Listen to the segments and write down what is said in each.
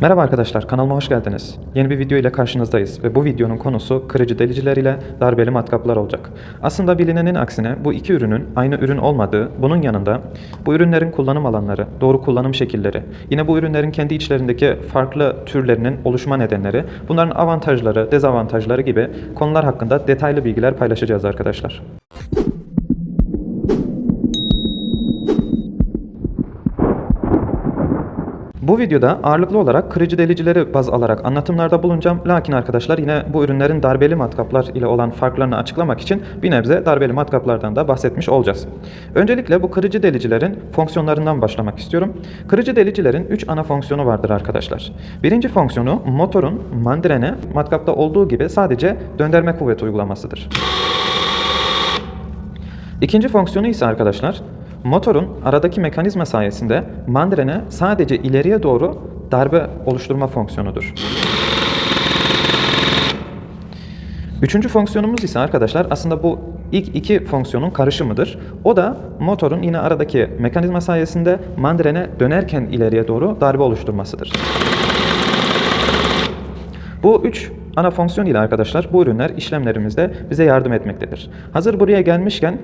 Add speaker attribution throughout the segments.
Speaker 1: Merhaba arkadaşlar, kanalıma hoş geldiniz. Yeni bir video ile karşınızdayız ve bu videonun konusu kırıcı deliciler ile darbeli matkaplar olacak. Aslında bilinenin aksine bu iki ürünün aynı ürün olmadığı, bunun yanında bu ürünlerin kullanım alanları, doğru kullanım şekilleri, yine bu ürünlerin kendi içlerindeki farklı türlerinin oluşma nedenleri, bunların avantajları, dezavantajları gibi konular hakkında detaylı bilgiler paylaşacağız arkadaşlar. Bu videoda ağırlıklı olarak kırıcı delicileri baz alarak anlatımlarda bulunacağım. Lakin arkadaşlar yine bu ürünlerin darbeli matkaplar ile olan farklarını açıklamak için bir nebze darbeli matkaplardan da bahsetmiş olacağız. Öncelikle bu kırıcı delicilerin fonksiyonlarından başlamak istiyorum. Kırıcı delicilerin 3 ana fonksiyonu vardır arkadaşlar. Birinci fonksiyonu motorun mandrene matkapta olduğu gibi sadece döndürme kuvveti uygulamasıdır. İkinci fonksiyonu ise arkadaşlar motorun aradaki mekanizma sayesinde mandrene sadece ileriye doğru darbe oluşturma fonksiyonudur. Üçüncü fonksiyonumuz ise arkadaşlar aslında bu ilk iki fonksiyonun karışımıdır. O da motorun yine aradaki mekanizma sayesinde mandrene dönerken ileriye doğru darbe oluşturmasıdır. Bu üç ana fonksiyon ile arkadaşlar bu ürünler işlemlerimizde bize yardım etmektedir. Hazır buraya gelmişken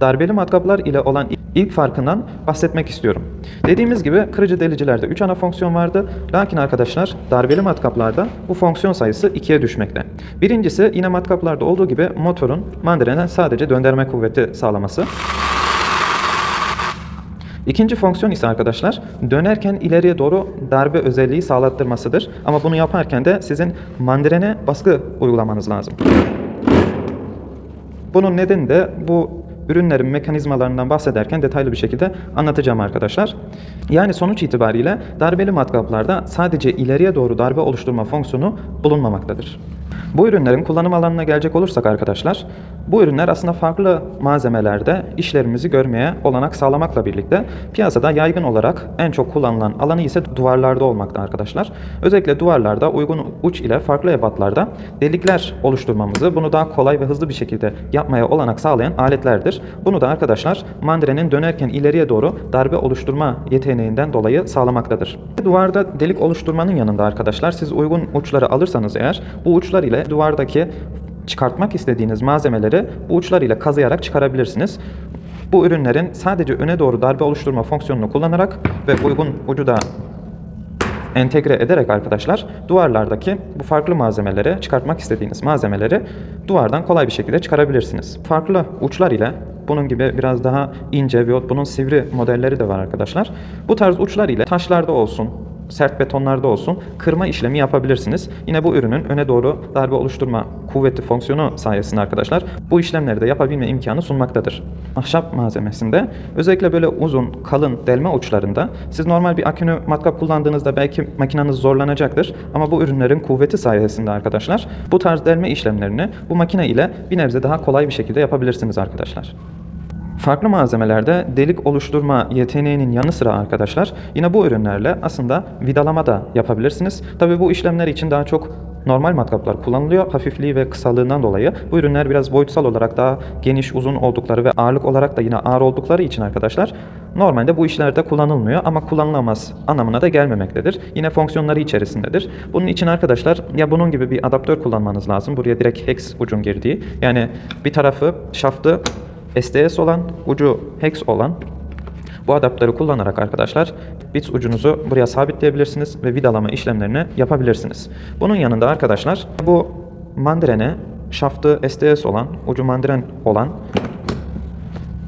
Speaker 1: darbeli matkaplar ile olan ilk farkından bahsetmek istiyorum. Dediğimiz gibi kırıcı delicilerde 3 ana fonksiyon vardı. Lakin arkadaşlar darbeli matkaplarda bu fonksiyon sayısı 2'ye düşmekte. Birincisi yine matkaplarda olduğu gibi motorun mandrene sadece döndürme kuvveti sağlaması. İkinci fonksiyon ise arkadaşlar dönerken ileriye doğru darbe özelliği sağlattırmasıdır. Ama bunu yaparken de sizin mandrene baskı uygulamanız lazım. Bunun nedeni de bu ürünlerin mekanizmalarından bahsederken detaylı bir şekilde anlatacağım arkadaşlar. Yani sonuç itibariyle darbeli matkaplarda sadece ileriye doğru darbe oluşturma fonksiyonu bulunmamaktadır. Bu ürünlerin kullanım alanına gelecek olursak arkadaşlar, bu ürünler aslında farklı malzemelerde işlerimizi görmeye olanak sağlamakla birlikte piyasada yaygın olarak en çok kullanılan alanı ise duvarlarda olmakta arkadaşlar. Özellikle duvarlarda uygun uç ile farklı ebatlarda delikler oluşturmamızı, bunu daha kolay ve hızlı bir şekilde yapmaya olanak sağlayan aletlerdir. Bunu da arkadaşlar mandrenin dönerken ileriye doğru darbe oluşturma yeteneğinden dolayı sağlamaktadır. Duvarda delik oluşturmanın yanında arkadaşlar siz uygun uçları alırsanız eğer bu uçlar ile duvardaki çıkartmak istediğiniz malzemeleri bu uçlar ile kazıyarak çıkarabilirsiniz. Bu ürünlerin sadece öne doğru darbe oluşturma fonksiyonunu kullanarak ve uygun ucu da entegre ederek arkadaşlar duvarlardaki bu farklı malzemeleri çıkartmak istediğiniz malzemeleri duvardan kolay bir şekilde çıkarabilirsiniz. Farklı uçlar ile bunun gibi biraz daha ince ve bunun sivri modelleri de var arkadaşlar. Bu tarz uçlar ile taşlarda olsun, sert betonlarda olsun kırma işlemi yapabilirsiniz. Yine bu ürünün öne doğru darbe oluşturma kuvveti fonksiyonu sayesinde arkadaşlar bu işlemleri de yapabilme imkanı sunmaktadır. Ahşap malzemesinde özellikle böyle uzun, kalın delme uçlarında siz normal bir akünü matkap kullandığınızda belki makineniz zorlanacaktır ama bu ürünlerin kuvveti sayesinde arkadaşlar bu tarz delme işlemlerini bu makine ile bir nebze daha kolay bir şekilde yapabilirsiniz arkadaşlar. Farklı malzemelerde delik oluşturma yeteneğinin yanı sıra arkadaşlar yine bu ürünlerle aslında vidalama da yapabilirsiniz. Tabi bu işlemler için daha çok normal matkaplar kullanılıyor. Hafifliği ve kısalığından dolayı bu ürünler biraz boyutsal olarak daha geniş, uzun oldukları ve ağırlık olarak da yine ağır oldukları için arkadaşlar normalde bu işlerde kullanılmıyor ama kullanılamaz anlamına da gelmemektedir. Yine fonksiyonları içerisindedir. Bunun için arkadaşlar ya bunun gibi bir adaptör kullanmanız lazım. Buraya direkt hex ucun girdiği. Yani bir tarafı şaftı SDS olan, ucu hex olan bu adaptörü kullanarak arkadaşlar bits ucunuzu buraya sabitleyebilirsiniz ve vidalama işlemlerini yapabilirsiniz. Bunun yanında arkadaşlar bu mandrene şaftı SDS olan, ucu mandren olan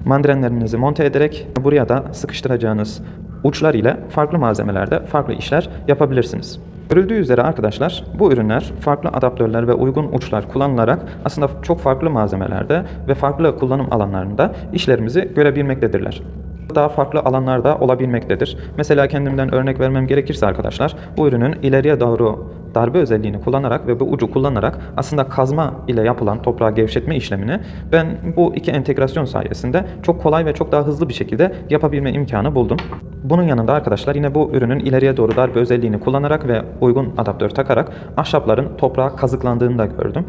Speaker 1: mandrenlerinizi monte ederek buraya da sıkıştıracağınız uçlar ile farklı malzemelerde farklı işler yapabilirsiniz. Görüldüğü üzere arkadaşlar bu ürünler farklı adaptörler ve uygun uçlar kullanılarak aslında çok farklı malzemelerde ve farklı kullanım alanlarında işlerimizi görebilmektedirler daha farklı alanlarda olabilmektedir. Mesela kendimden örnek vermem gerekirse arkadaşlar bu ürünün ileriye doğru darbe özelliğini kullanarak ve bu ucu kullanarak aslında kazma ile yapılan toprağı gevşetme işlemini ben bu iki entegrasyon sayesinde çok kolay ve çok daha hızlı bir şekilde yapabilme imkanı buldum. Bunun yanında arkadaşlar yine bu ürünün ileriye doğru darbe özelliğini kullanarak ve uygun adaptör takarak ahşapların toprağa kazıklandığını da gördüm.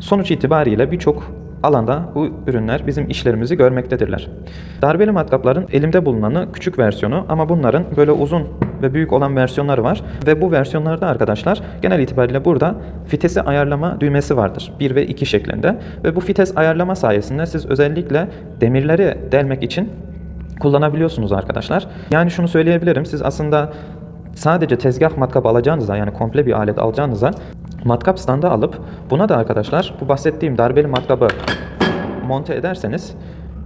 Speaker 1: Sonuç itibariyle birçok alanda bu ürünler bizim işlerimizi görmektedirler. Darbeli matkapların elimde bulunanı küçük versiyonu ama bunların böyle uzun ve büyük olan versiyonları var. Ve bu versiyonlarda arkadaşlar genel itibariyle burada fitesi ayarlama düğmesi vardır. 1 ve 2 şeklinde. Ve bu fites ayarlama sayesinde siz özellikle demirleri delmek için kullanabiliyorsunuz arkadaşlar. Yani şunu söyleyebilirim. Siz aslında sadece tezgah matkap alacağınıza yani komple bir alet alacağınıza matkap standı alıp buna da arkadaşlar bu bahsettiğim darbeli matkabı monte ederseniz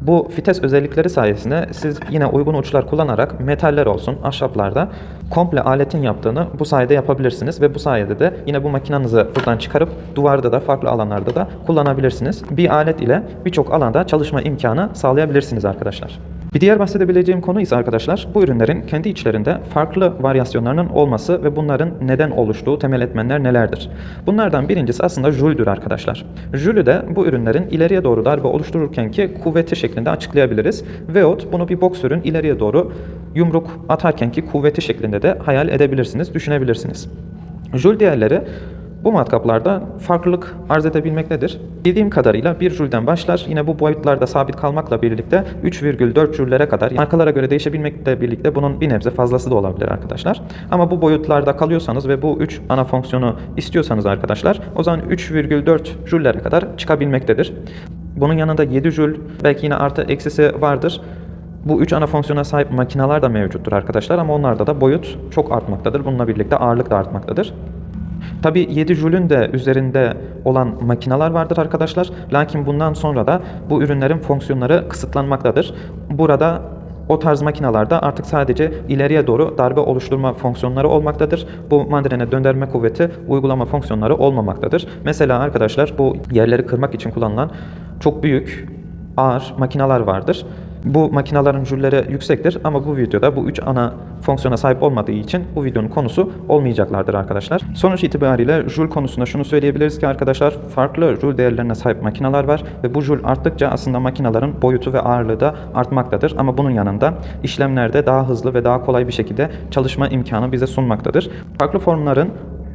Speaker 1: bu fites özellikleri sayesinde siz yine uygun uçlar kullanarak metaller olsun, ahşaplarda komple aletin yaptığını bu sayede yapabilirsiniz ve bu sayede de yine bu makinanızı buradan çıkarıp duvarda da farklı alanlarda da kullanabilirsiniz. Bir alet ile birçok alanda çalışma imkanı sağlayabilirsiniz arkadaşlar. Bir diğer bahsedebileceğim konu ise arkadaşlar bu ürünlerin kendi içlerinde farklı varyasyonlarının olması ve bunların neden oluştuğu temel etmenler nelerdir? Bunlardan birincisi aslında jüldür arkadaşlar. Jülü de bu ürünlerin ileriye doğru darbe oluştururkenki kuvveti şeklinde açıklayabiliriz. Veyahut bunu bir boksörün ileriye doğru yumruk atarkenki kuvveti şeklinde de hayal edebilirsiniz, düşünebilirsiniz. Değerleri bu matkaplarda farklılık arz edebilmektedir. Bildiğim kadarıyla 1 jülden başlar. Yine bu boyutlarda sabit kalmakla birlikte 3,4 jüllere kadar markalara göre değişebilmekle birlikte bunun bir nebze fazlası da olabilir arkadaşlar. Ama bu boyutlarda kalıyorsanız ve bu 3 ana fonksiyonu istiyorsanız arkadaşlar o zaman 3,4 jüllere kadar çıkabilmektedir. Bunun yanında 7 jül belki yine artı eksisi vardır. Bu üç ana fonksiyona sahip makineler de mevcuttur arkadaşlar ama onlarda da boyut çok artmaktadır. Bununla birlikte ağırlık da artmaktadır. Tabi 7 Joule'ün de üzerinde olan makineler vardır arkadaşlar. Lakin bundan sonra da bu ürünlerin fonksiyonları kısıtlanmaktadır. Burada o tarz makinalarda artık sadece ileriye doğru darbe oluşturma fonksiyonları olmaktadır. Bu mandrene döndürme kuvveti uygulama fonksiyonları olmamaktadır. Mesela arkadaşlar bu yerleri kırmak için kullanılan çok büyük ağır makineler vardır. Bu makinaların jülleri yüksektir ama bu videoda bu üç ana fonksiyona sahip olmadığı için bu videonun konusu olmayacaklardır arkadaşlar. Sonuç itibariyle jül konusunda şunu söyleyebiliriz ki arkadaşlar farklı jül değerlerine sahip makineler var ve bu jül arttıkça aslında makinelerin boyutu ve ağırlığı da artmaktadır. Ama bunun yanında işlemlerde daha hızlı ve daha kolay bir şekilde çalışma imkanı bize sunmaktadır. Farklı formların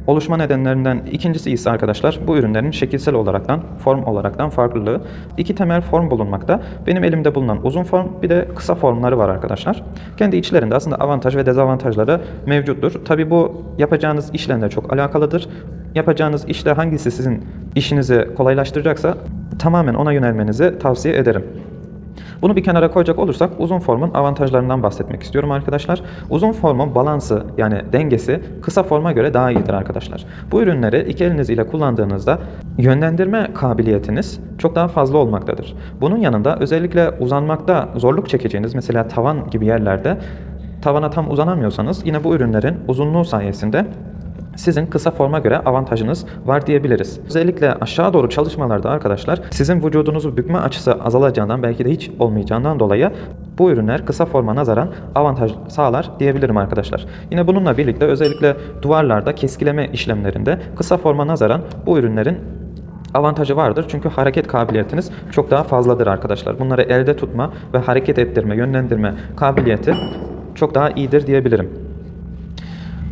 Speaker 1: Oluşma nedenlerinden ikincisi ise arkadaşlar bu ürünlerin şekilsel olaraktan, form olaraktan farklılığı. İki temel form bulunmakta. Benim elimde bulunan uzun form bir de kısa formları var arkadaşlar. Kendi içlerinde aslında avantaj ve dezavantajları mevcuttur. Tabi bu yapacağınız işlemle çok alakalıdır. Yapacağınız işte hangisi sizin işinizi kolaylaştıracaksa tamamen ona yönelmenizi tavsiye ederim. Bunu bir kenara koyacak olursak uzun formun avantajlarından bahsetmek istiyorum arkadaşlar. Uzun formun balansı yani dengesi kısa forma göre daha iyidir arkadaşlar. Bu ürünleri iki eliniz ile kullandığınızda yönlendirme kabiliyetiniz çok daha fazla olmaktadır. Bunun yanında özellikle uzanmakta zorluk çekeceğiniz mesela tavan gibi yerlerde tavana tam uzanamıyorsanız yine bu ürünlerin uzunluğu sayesinde sizin kısa forma göre avantajınız var diyebiliriz. Özellikle aşağı doğru çalışmalarda arkadaşlar sizin vücudunuzu bükme açısı azalacağından belki de hiç olmayacağından dolayı bu ürünler kısa forma nazaran avantaj sağlar diyebilirim arkadaşlar. Yine bununla birlikte özellikle duvarlarda keskileme işlemlerinde kısa forma nazaran bu ürünlerin avantajı vardır. Çünkü hareket kabiliyetiniz çok daha fazladır arkadaşlar. Bunları elde tutma ve hareket ettirme, yönlendirme kabiliyeti çok daha iyidir diyebilirim.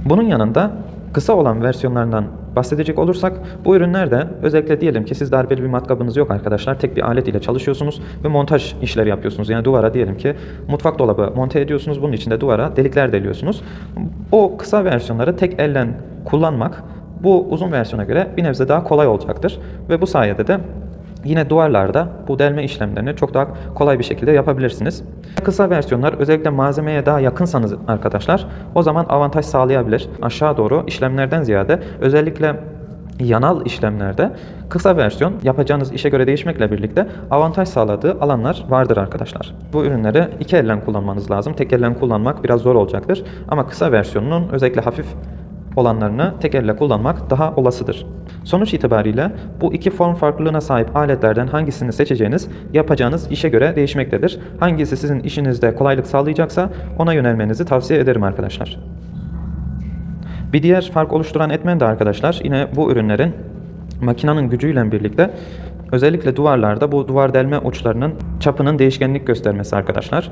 Speaker 1: Bunun yanında kısa olan versiyonlarından bahsedecek olursak bu ürünlerde özellikle diyelim ki siz darbeli bir matkabınız yok arkadaşlar. Tek bir alet ile çalışıyorsunuz ve montaj işleri yapıyorsunuz. Yani duvara diyelim ki mutfak dolabı monte ediyorsunuz. Bunun içinde duvara delikler deliyorsunuz. O kısa versiyonları tek elle kullanmak bu uzun versiyona göre bir nebze daha kolay olacaktır. Ve bu sayede de Yine duvarlarda bu delme işlemlerini çok daha kolay bir şekilde yapabilirsiniz. Kısa versiyonlar özellikle malzemeye daha yakınsanız arkadaşlar o zaman avantaj sağlayabilir. Aşağı doğru işlemlerden ziyade özellikle yanal işlemlerde kısa versiyon yapacağınız işe göre değişmekle birlikte avantaj sağladığı alanlar vardır arkadaşlar. Bu ürünleri iki elden kullanmanız lazım. Tek elden kullanmak biraz zor olacaktır. Ama kısa versiyonunun özellikle hafif olanlarını tek elle kullanmak daha olasıdır. Sonuç itibariyle bu iki form farklılığına sahip aletlerden hangisini seçeceğiniz yapacağınız işe göre değişmektedir. Hangisi sizin işinizde kolaylık sağlayacaksa ona yönelmenizi tavsiye ederim arkadaşlar. Bir diğer fark oluşturan etmen de arkadaşlar yine bu ürünlerin makinenin gücüyle birlikte özellikle duvarlarda bu duvar delme uçlarının çapının değişkenlik göstermesi arkadaşlar.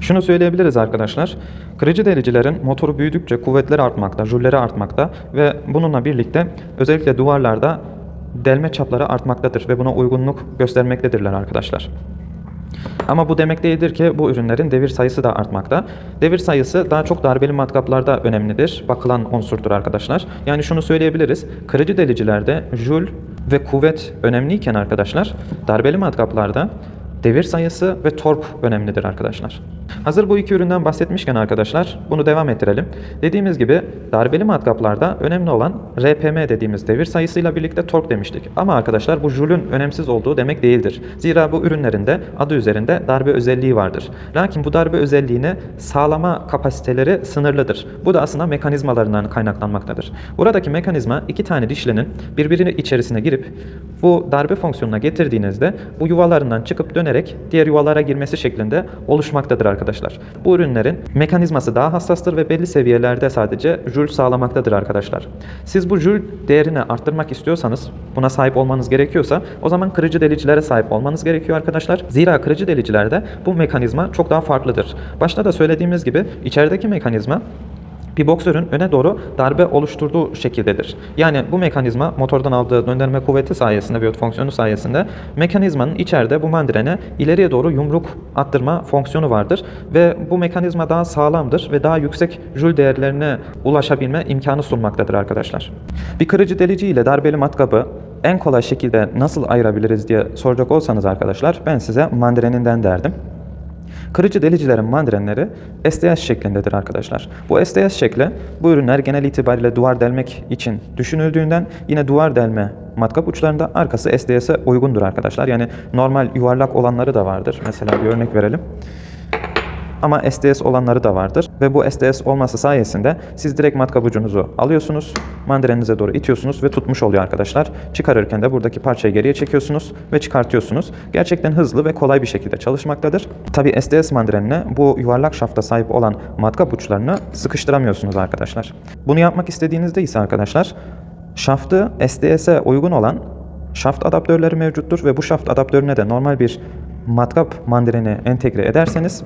Speaker 1: Şunu söyleyebiliriz arkadaşlar. Kırıcı delicilerin motoru büyüdükçe kuvvetleri artmakta, jülleri artmakta ve bununla birlikte özellikle duvarlarda delme çapları artmaktadır ve buna uygunluk göstermektedirler arkadaşlar. Ama bu demek değildir ki bu ürünlerin devir sayısı da artmakta. Devir sayısı daha çok darbeli matkaplarda önemlidir. Bakılan unsurdur arkadaşlar. Yani şunu söyleyebiliriz. Kırıcı delicilerde jül ve kuvvet önemliyken arkadaşlar darbeli matkaplarda devir sayısı ve tork önemlidir arkadaşlar. Hazır bu iki üründen bahsetmişken arkadaşlar bunu devam ettirelim. Dediğimiz gibi darbeli matkaplarda önemli olan RPM dediğimiz devir sayısıyla birlikte tork demiştik. Ama arkadaşlar bu jülün önemsiz olduğu demek değildir. Zira bu ürünlerinde adı üzerinde darbe özelliği vardır. Lakin bu darbe özelliğini sağlama kapasiteleri sınırlıdır. Bu da aslında mekanizmalarından kaynaklanmaktadır. Buradaki mekanizma iki tane dişlinin birbirinin içerisine girip bu darbe fonksiyonuna getirdiğinizde bu yuvalarından çıkıp dönerek diğer yuvalara girmesi şeklinde oluşmaktadır arkadaşlar. Bu ürünlerin mekanizması daha hassastır ve belli seviyelerde sadece jül sağlamaktadır arkadaşlar. Siz bu jül değerini arttırmak istiyorsanız, buna sahip olmanız gerekiyorsa o zaman kırıcı delicilere sahip olmanız gerekiyor arkadaşlar. Zira kırıcı delicilerde bu mekanizma çok daha farklıdır. Başta da söylediğimiz gibi içerideki mekanizma bir boksörün öne doğru darbe oluşturduğu şekildedir. Yani bu mekanizma motordan aldığı döndürme kuvveti sayesinde, biyot fonksiyonu sayesinde mekanizmanın içeride bu mandrene ileriye doğru yumruk attırma fonksiyonu vardır ve bu mekanizma daha sağlamdır ve daha yüksek jül değerlerine ulaşabilme imkanı sunmaktadır arkadaşlar. Bir kırıcı delici ile darbeli matkabı en kolay şekilde nasıl ayırabiliriz diye soracak olsanız arkadaşlar ben size mandreninden derdim. Kırıcı delicilerin mandrenleri SDS şeklindedir arkadaşlar. Bu SDS şekli bu ürünler genel itibariyle duvar delmek için düşünüldüğünden yine duvar delme matkap uçlarında arkası SDS'e uygundur arkadaşlar. Yani normal yuvarlak olanları da vardır. Mesela bir örnek verelim. Ama SDS olanları da vardır. Ve bu SDS olması sayesinde siz direkt matkap ucunuzu alıyorsunuz, mandreninize doğru itiyorsunuz ve tutmuş oluyor arkadaşlar. Çıkarırken de buradaki parçayı geriye çekiyorsunuz ve çıkartıyorsunuz. Gerçekten hızlı ve kolay bir şekilde çalışmaktadır. Tabi SDS mandrenine bu yuvarlak şafta sahip olan matkap uçlarını sıkıştıramıyorsunuz arkadaşlar. Bunu yapmak istediğinizde ise arkadaşlar şaftı SDS'e uygun olan şaft adaptörleri mevcuttur ve bu şaft adaptörüne de normal bir matkap mandreni entegre ederseniz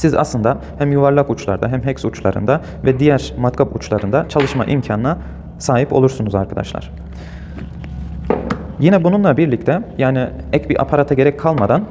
Speaker 1: siz aslında hem yuvarlak uçlarda hem hex uçlarında ve diğer matkap uçlarında çalışma imkanına sahip olursunuz arkadaşlar. Yine bununla birlikte yani ek bir aparata gerek kalmadan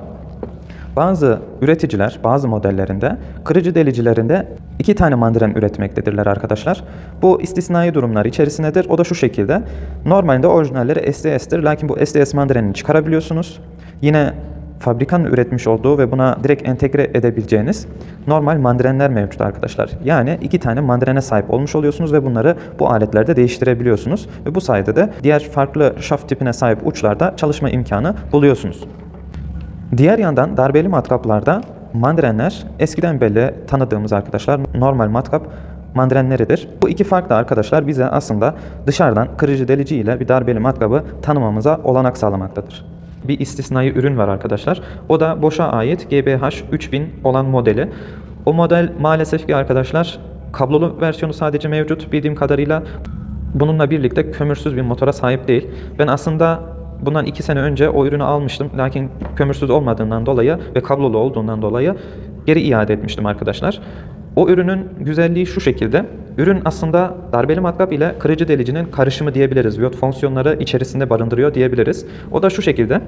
Speaker 1: bazı üreticiler bazı modellerinde kırıcı delicilerinde iki tane mandren üretmektedirler arkadaşlar. Bu istisnai durumlar içerisindedir. O da şu şekilde. Normalde orijinalleri SDS'tir. Lakin bu SDS mandrenini çıkarabiliyorsunuz. Yine fabrikanın üretmiş olduğu ve buna direkt entegre edebileceğiniz normal mandrenler mevcut arkadaşlar. Yani iki tane mandrene sahip olmuş oluyorsunuz ve bunları bu aletlerde değiştirebiliyorsunuz. Ve bu sayede de diğer farklı şaft tipine sahip uçlarda çalışma imkanı buluyorsunuz. Diğer yandan darbeli matkaplarda mandrenler eskiden beri tanıdığımız arkadaşlar normal matkap mandrenleridir. Bu iki fark da arkadaşlar bize aslında dışarıdan kırıcı delici ile bir darbeli matkabı tanımamıza olanak sağlamaktadır. Bir istisnai ürün var arkadaşlar. O da boşa ait GBH 3000 olan modeli. O model maalesef ki arkadaşlar kablolu versiyonu sadece mevcut bildiğim kadarıyla. Bununla birlikte kömürsüz bir motora sahip değil. Ben aslında bundan iki sene önce o ürünü almıştım. Lakin kömürsüz olmadığından dolayı ve kablolu olduğundan dolayı geri iade etmiştim arkadaşlar. O ürünün güzelliği şu şekilde. Ürün aslında darbeli matkap ile kırıcı delicinin karışımı diyebiliriz. Viyot fonksiyonları içerisinde barındırıyor diyebiliriz. O da şu şekilde.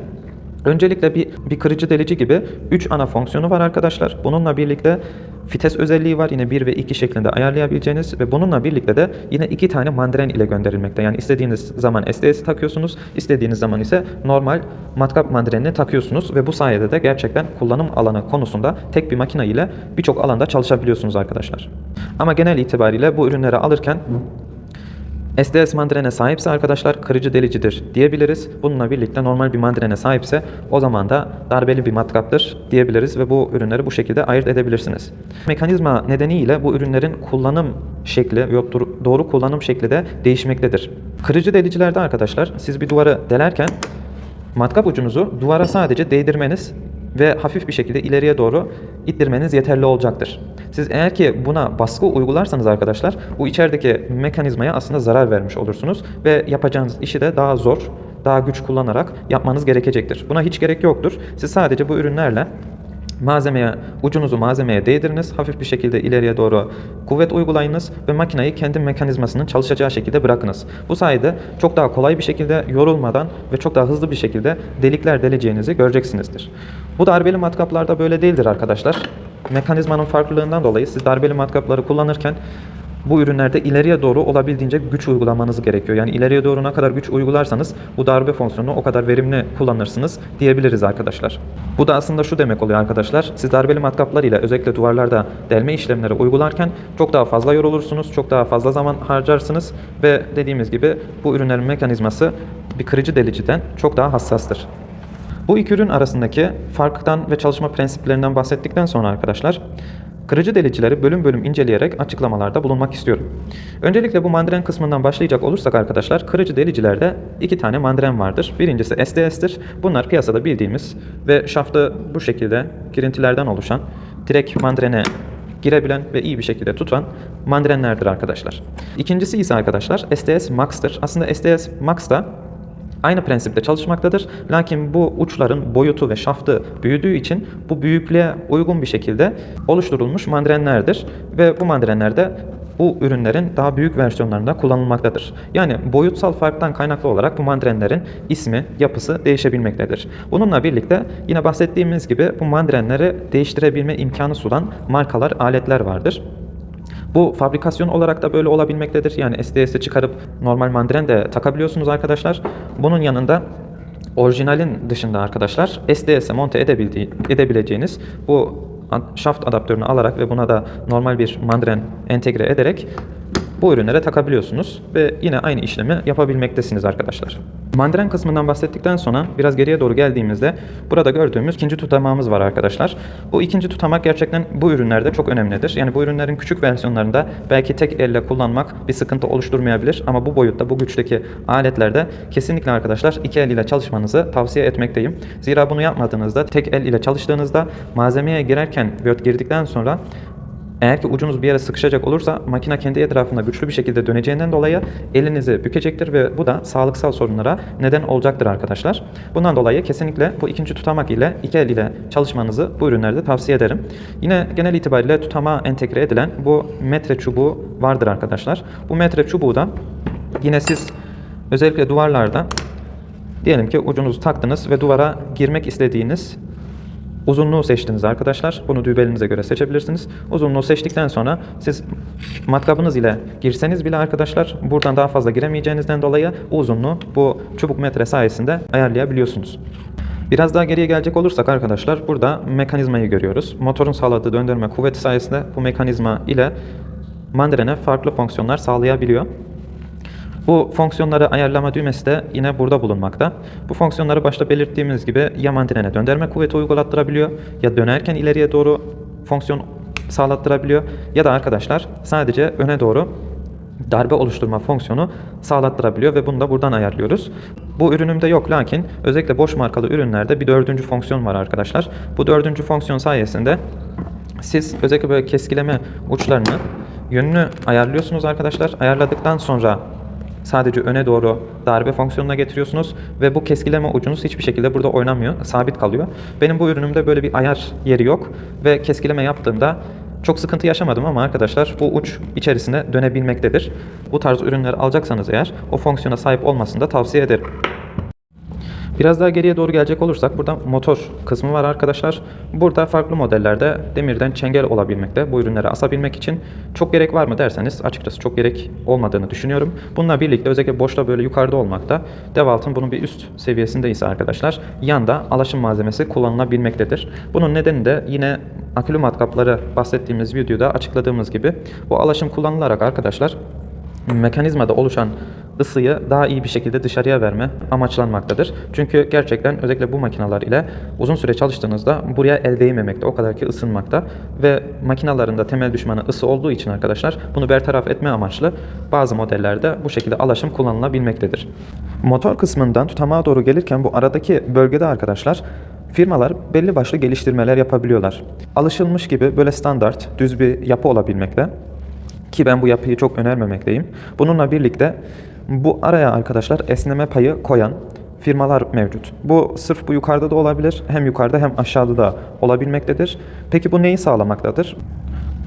Speaker 1: Öncelikle bir, bir kırıcı delici gibi 3 ana fonksiyonu var arkadaşlar. Bununla birlikte fites özelliği var. Yine 1 ve 2 şeklinde ayarlayabileceğiniz ve bununla birlikte de yine 2 tane mandren ile gönderilmekte. Yani istediğiniz zaman SDS takıyorsunuz, istediğiniz zaman ise normal matkap mandrenini takıyorsunuz ve bu sayede de gerçekten kullanım alanı konusunda tek bir makine ile birçok alanda çalışabiliyorsunuz arkadaşlar. Ama genel itibariyle bu ürünleri alırken SDS mandrene sahipse arkadaşlar kırıcı delicidir diyebiliriz. Bununla birlikte normal bir mandrene sahipse o zaman da darbeli bir matkaptır diyebiliriz ve bu ürünleri bu şekilde ayırt edebilirsiniz. Mekanizma nedeniyle bu ürünlerin kullanım şekli ve doğru kullanım şekli de değişmektedir. Kırıcı delicilerde arkadaşlar siz bir duvarı delerken matkap ucunuzu duvara sadece değdirmeniz ve hafif bir şekilde ileriye doğru ittirmeniz yeterli olacaktır. Siz eğer ki buna baskı uygularsanız arkadaşlar bu içerideki mekanizmaya aslında zarar vermiş olursunuz ve yapacağınız işi de daha zor, daha güç kullanarak yapmanız gerekecektir. Buna hiç gerek yoktur. Siz sadece bu ürünlerle Malzemeye, ucunuzu malzemeye değdiriniz. Hafif bir şekilde ileriye doğru kuvvet uygulayınız ve makineyi kendi mekanizmasının çalışacağı şekilde bırakınız. Bu sayede çok daha kolay bir şekilde yorulmadan ve çok daha hızlı bir şekilde delikler deleceğinizi göreceksinizdir. Bu darbeli matkaplarda böyle değildir arkadaşlar. Mekanizmanın farklılığından dolayı siz darbeli matkapları kullanırken bu ürünlerde ileriye doğru olabildiğince güç uygulamanız gerekiyor. Yani ileriye doğru ne kadar güç uygularsanız bu darbe fonksiyonunu o kadar verimli kullanırsınız diyebiliriz arkadaşlar. Bu da aslında şu demek oluyor arkadaşlar. Siz darbeli matkaplar ile özellikle duvarlarda delme işlemleri uygularken çok daha fazla yorulursunuz, çok daha fazla zaman harcarsınız ve dediğimiz gibi bu ürünlerin mekanizması bir kırıcı deliciden çok daha hassastır. Bu iki ürün arasındaki farktan ve çalışma prensiplerinden bahsettikten sonra arkadaşlar, kırıcı delicileri bölüm bölüm inceleyerek açıklamalarda bulunmak istiyorum. Öncelikle bu mandren kısmından başlayacak olursak arkadaşlar, kırıcı delicilerde iki tane mandren vardır. Birincisi STS'tir. Bunlar piyasada bildiğimiz ve şaftı bu şekilde girintilerden oluşan, direkt mandrene girebilen ve iyi bir şekilde tutan mandrenlerdir arkadaşlar. İkincisi ise arkadaşlar STS Max'tır. Aslında STS Max da Aynı prensipte çalışmaktadır. Lakin bu uçların boyutu ve şaftı büyüdüğü için bu büyüklüğe uygun bir şekilde oluşturulmuş mandrenlerdir. Ve bu mandrenler de bu ürünlerin daha büyük versiyonlarında kullanılmaktadır. Yani boyutsal farktan kaynaklı olarak bu mandrenlerin ismi, yapısı değişebilmektedir. Bununla birlikte yine bahsettiğimiz gibi bu mandrenleri değiştirebilme imkanı sunan markalar, aletler vardır. Bu fabrikasyon olarak da böyle olabilmektedir. Yani SDS'i çıkarıp normal mandren de takabiliyorsunuz arkadaşlar. Bunun yanında orijinalin dışında arkadaşlar SDS'e monte edebildiği, edebileceğiniz bu şaft adaptörünü alarak ve buna da normal bir mandren entegre ederek bu ürünlere takabiliyorsunuz ve yine aynı işlemi yapabilmektesiniz arkadaşlar. Mandren kısmından bahsettikten sonra biraz geriye doğru geldiğimizde burada gördüğümüz ikinci tutamağımız var arkadaşlar. Bu ikinci tutamak gerçekten bu ürünlerde çok önemlidir. Yani bu ürünlerin küçük versiyonlarında belki tek elle kullanmak bir sıkıntı oluşturmayabilir ama bu boyutta bu güçteki aletlerde kesinlikle arkadaşlar iki el ile çalışmanızı tavsiye etmekteyim. Zira bunu yapmadığınızda tek el ile çalıştığınızda malzemeye girerken ve girdikten sonra eğer ki ucunuz bir yere sıkışacak olursa makine kendi etrafında güçlü bir şekilde döneceğinden dolayı elinizi bükecektir ve bu da sağlıksal sorunlara neden olacaktır arkadaşlar. Bundan dolayı kesinlikle bu ikinci tutamak ile iki el ile çalışmanızı bu ürünlerde tavsiye ederim. Yine genel itibariyle tutama entegre edilen bu metre çubuğu vardır arkadaşlar. Bu metre çubuğu da yine siz özellikle duvarlarda diyelim ki ucunuzu taktınız ve duvara girmek istediğiniz Uzunluğu seçtiniz arkadaşlar. Bunu düğbelinize göre seçebilirsiniz. Uzunluğu seçtikten sonra siz matkabınız ile girseniz bile arkadaşlar buradan daha fazla giremeyeceğinizden dolayı uzunluğu bu çubuk metre sayesinde ayarlayabiliyorsunuz. Biraz daha geriye gelecek olursak arkadaşlar burada mekanizmayı görüyoruz. Motorun sağladığı döndürme kuvveti sayesinde bu mekanizma ile mandrene farklı fonksiyonlar sağlayabiliyor. Bu fonksiyonları ayarlama düğmesi de yine burada bulunmakta. Bu fonksiyonları başta belirttiğimiz gibi ya mandrene döndürme kuvveti uygulattırabiliyor ya dönerken ileriye doğru fonksiyon sağlattırabiliyor ya da arkadaşlar sadece öne doğru darbe oluşturma fonksiyonu sağlattırabiliyor ve bunu da buradan ayarlıyoruz. Bu ürünümde yok lakin özellikle boş markalı ürünlerde bir dördüncü fonksiyon var arkadaşlar. Bu dördüncü fonksiyon sayesinde siz özellikle böyle keskileme uçlarını yönünü ayarlıyorsunuz arkadaşlar. Ayarladıktan sonra sadece öne doğru darbe fonksiyonuna getiriyorsunuz ve bu keskileme ucunuz hiçbir şekilde burada oynamıyor, sabit kalıyor. Benim bu ürünümde böyle bir ayar yeri yok ve keskileme yaptığımda çok sıkıntı yaşamadım ama arkadaşlar bu uç içerisine dönebilmektedir. Bu tarz ürünler alacaksanız eğer o fonksiyona sahip olmasını da tavsiye ederim. Biraz daha geriye doğru gelecek olursak burada motor kısmı var arkadaşlar. Burada farklı modellerde demirden çengel olabilmekte. Bu ürünleri asabilmek için çok gerek var mı derseniz açıkçası çok gerek olmadığını düşünüyorum. Bununla birlikte özellikle boşta böyle yukarıda olmakta. Devalt'ın bunun bir üst seviyesinde ise arkadaşlar yanda alaşım malzemesi kullanılabilmektedir. Bunun nedeni de yine akülü matkapları bahsettiğimiz videoda açıkladığımız gibi bu alaşım kullanılarak arkadaşlar mekanizmada oluşan ısıyı daha iyi bir şekilde dışarıya verme amaçlanmaktadır. Çünkü gerçekten özellikle bu makineler ile uzun süre çalıştığınızda buraya el değmemekte, o kadar ki ısınmakta ve makinaların da temel düşmanı ısı olduğu için arkadaşlar bunu bertaraf etme amaçlı bazı modellerde bu şekilde alaşım kullanılabilmektedir. Motor kısmından tutamağa doğru gelirken bu aradaki bölgede arkadaşlar Firmalar belli başlı geliştirmeler yapabiliyorlar. Alışılmış gibi böyle standart, düz bir yapı olabilmekte. Ki ben bu yapıyı çok önermemekteyim. Bununla birlikte bu araya arkadaşlar esneme payı koyan firmalar mevcut. Bu sırf bu yukarıda da olabilir. Hem yukarıda hem aşağıda da olabilmektedir. Peki bu neyi sağlamaktadır?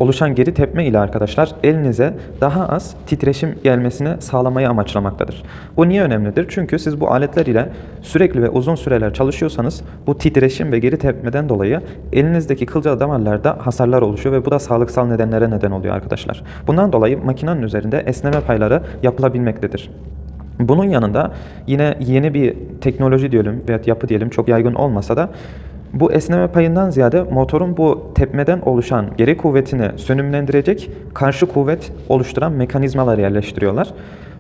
Speaker 1: Oluşan geri tepme ile arkadaşlar elinize daha az titreşim gelmesini sağlamayı amaçlamaktadır. Bu niye önemlidir? Çünkü siz bu aletler ile sürekli ve uzun süreler çalışıyorsanız bu titreşim ve geri tepmeden dolayı elinizdeki kılcal damarlarda hasarlar oluşuyor ve bu da sağlıksal nedenlere neden oluyor arkadaşlar. Bundan dolayı makinenin üzerinde esneme payları yapılabilmektedir. Bunun yanında yine yeni bir teknoloji diyelim veya yapı diyelim çok yaygın olmasa da bu esneme payından ziyade motorun bu tepmeden oluşan geri kuvvetini sönümlendirecek karşı kuvvet oluşturan mekanizmalar yerleştiriyorlar.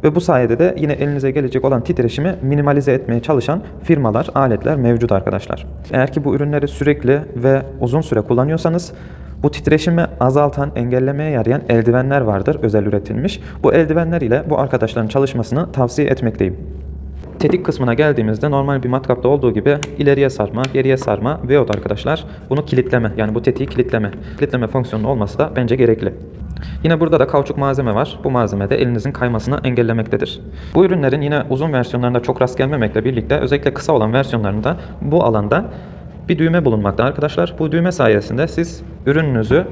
Speaker 1: Ve bu sayede de yine elinize gelecek olan titreşimi minimalize etmeye çalışan firmalar, aletler mevcut arkadaşlar. Eğer ki bu ürünleri sürekli ve uzun süre kullanıyorsanız bu titreşimi azaltan, engellemeye yarayan eldivenler vardır özel üretilmiş. Bu eldivenler ile bu arkadaşların çalışmasını tavsiye etmekteyim. Tetik kısmına geldiğimizde normal bir matkapta olduğu gibi ileriye sarma, geriye sarma veyahut arkadaşlar bunu kilitleme yani bu tetiği kilitleme. Kilitleme fonksiyonu olması da bence gerekli. Yine burada da kauçuk malzeme var. Bu malzeme de elinizin kaymasını engellemektedir. Bu ürünlerin yine uzun versiyonlarında çok rast gelmemekle birlikte özellikle kısa olan versiyonlarında bu alanda bir düğme bulunmakta arkadaşlar. Bu düğme sayesinde siz ürününüzü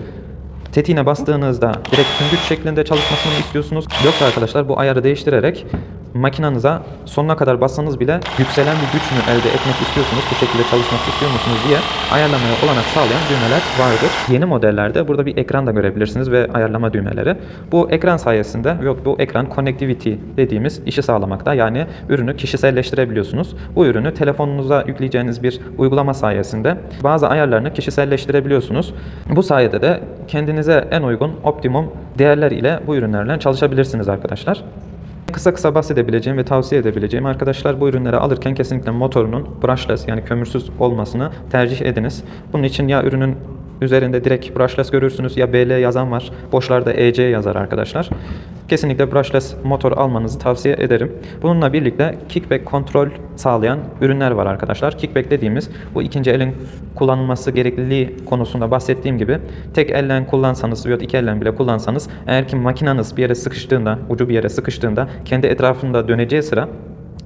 Speaker 1: tetiğine bastığınızda direkt süngüç şeklinde çalışmasını istiyorsunuz? Yoksa arkadaşlar bu ayarı değiştirerek makinanıza sonuna kadar bassanız bile yükselen bir güç mü elde etmek istiyorsunuz? Bu şekilde çalışmak istiyor musunuz diye ayarlamaya olanak sağlayan düğmeler vardır. Yeni modellerde burada bir ekran da görebilirsiniz ve ayarlama düğmeleri. Bu ekran sayesinde yok bu ekran connectivity dediğimiz işi sağlamakta. Yani ürünü kişiselleştirebiliyorsunuz. Bu ürünü telefonunuza yükleyeceğiniz bir uygulama sayesinde bazı ayarlarını kişiselleştirebiliyorsunuz. Bu sayede de kendinize en uygun optimum değerler ile bu ürünlerle çalışabilirsiniz arkadaşlar. Kısa kısa bahsedebileceğim ve tavsiye edebileceğim arkadaşlar bu ürünleri alırken kesinlikle motorunun brushless yani kömürsüz olmasını tercih ediniz. Bunun için ya ürünün üzerinde direkt brushless görürsünüz ya BL yazan var. Boşlarda EC yazar arkadaşlar. Kesinlikle brushless motor almanızı tavsiye ederim. Bununla birlikte kickback kontrol sağlayan ürünler var arkadaşlar. Kickback dediğimiz bu ikinci elin kullanılması gerekliliği konusunda bahsettiğim gibi tek elle kullansanız veya iki elle bile kullansanız eğer ki makinanız bir yere sıkıştığında, ucu bir yere sıkıştığında kendi etrafında döneceği sıra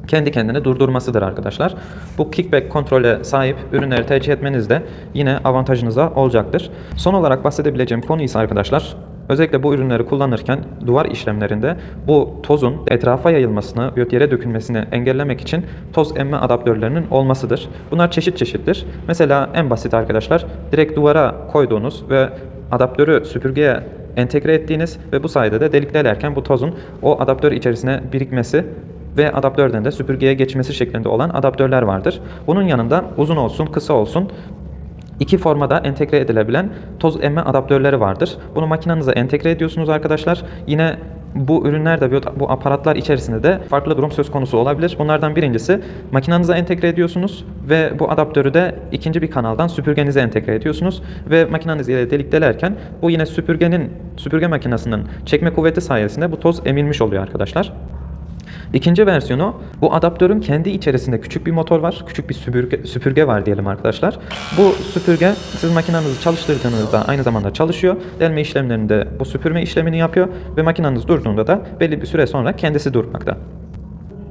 Speaker 1: kendi kendine durdurmasıdır arkadaşlar. Bu kickback kontrole sahip ürünleri tercih etmeniz de yine avantajınıza olacaktır. Son olarak bahsedebileceğim konu ise arkadaşlar Özellikle bu ürünleri kullanırken duvar işlemlerinde bu tozun etrafa yayılmasını yere dökülmesini engellemek için toz emme adaptörlerinin olmasıdır. Bunlar çeşit çeşittir. Mesela en basit arkadaşlar direkt duvara koyduğunuz ve adaptörü süpürgeye entegre ettiğiniz ve bu sayede de delik delerken bu tozun o adaptör içerisine birikmesi ve adaptörden de süpürgeye geçmesi şeklinde olan adaptörler vardır. Bunun yanında uzun olsun, kısa olsun İki formada entegre edilebilen toz emme adaptörleri vardır. Bunu makinenize entegre ediyorsunuz arkadaşlar. Yine bu ürünlerde ve bu aparatlar içerisinde de farklı durum söz konusu olabilir. Bunlardan birincisi makinenize entegre ediyorsunuz ve bu adaptörü de ikinci bir kanaldan süpürgenize entegre ediyorsunuz ve makineniz ile delik delerken bu yine süpürgenin süpürge makinesinin çekme kuvveti sayesinde bu toz emilmiş oluyor arkadaşlar. İkinci versiyonu bu adaptörün kendi içerisinde küçük bir motor var. Küçük bir süpürge, süpürge var diyelim arkadaşlar. Bu süpürge siz makinenizi çalıştırdığınızda aynı zamanda çalışıyor. Delme işlemlerinde bu süpürme işlemini yapıyor ve makineniz durduğunda da belli bir süre sonra kendisi durmakta.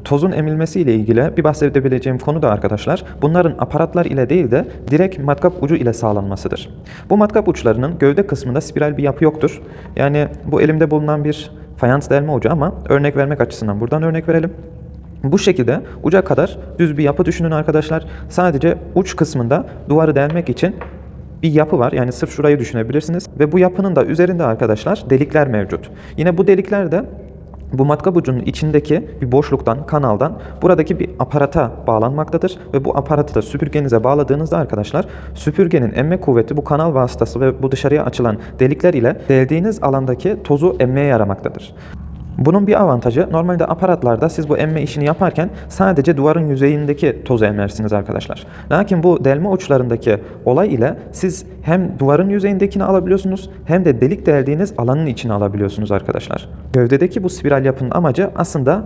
Speaker 1: Tozun emilmesi ile ilgili bir bahsedebileceğim konu da arkadaşlar bunların aparatlar ile değil de direkt matkap ucu ile sağlanmasıdır. Bu matkap uçlarının gövde kısmında spiral bir yapı yoktur. Yani bu elimde bulunan bir fayans delme ucu ama örnek vermek açısından buradan örnek verelim. Bu şekilde uca kadar düz bir yapı düşünün arkadaşlar. Sadece uç kısmında duvarı delmek için bir yapı var. Yani sırf şurayı düşünebilirsiniz. Ve bu yapının da üzerinde arkadaşlar delikler mevcut. Yine bu delikler de bu matkap ucunun içindeki bir boşluktan, kanaldan buradaki bir aparata bağlanmaktadır ve bu aparatı da süpürgenize bağladığınızda arkadaşlar süpürgenin emme kuvveti bu kanal vasıtası ve bu dışarıya açılan delikler ile deldiğiniz alandaki tozu emmeye yaramaktadır. Bunun bir avantajı normalde aparatlarda siz bu emme işini yaparken sadece duvarın yüzeyindeki tozu emmersiniz arkadaşlar. Lakin bu delme uçlarındaki olay ile siz hem duvarın yüzeyindekini alabiliyorsunuz hem de delik deldiğiniz alanın içine alabiliyorsunuz arkadaşlar. Gövdedeki bu spiral yapının amacı aslında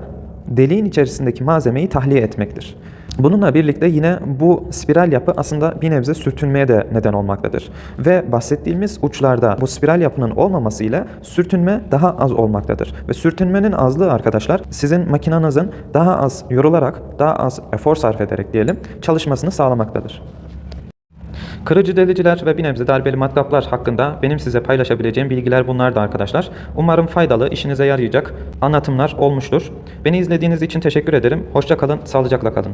Speaker 1: deliğin içerisindeki malzemeyi tahliye etmektir. Bununla birlikte yine bu spiral yapı aslında bir nebze sürtünmeye de neden olmaktadır. Ve bahsettiğimiz uçlarda bu spiral yapının olmaması ile sürtünme daha az olmaktadır. Ve sürtünmenin azlığı arkadaşlar sizin makinanızın daha az yorularak, daha az efor sarf ederek diyelim çalışmasını sağlamaktadır. Kırıcı deliciler ve bir nebze darbeli matkaplar hakkında benim size paylaşabileceğim bilgiler bunlardı arkadaşlar. Umarım faydalı, işinize yarayacak anlatımlar olmuştur. Beni izlediğiniz için teşekkür ederim. Hoşça kalın, sağlıcakla kalın.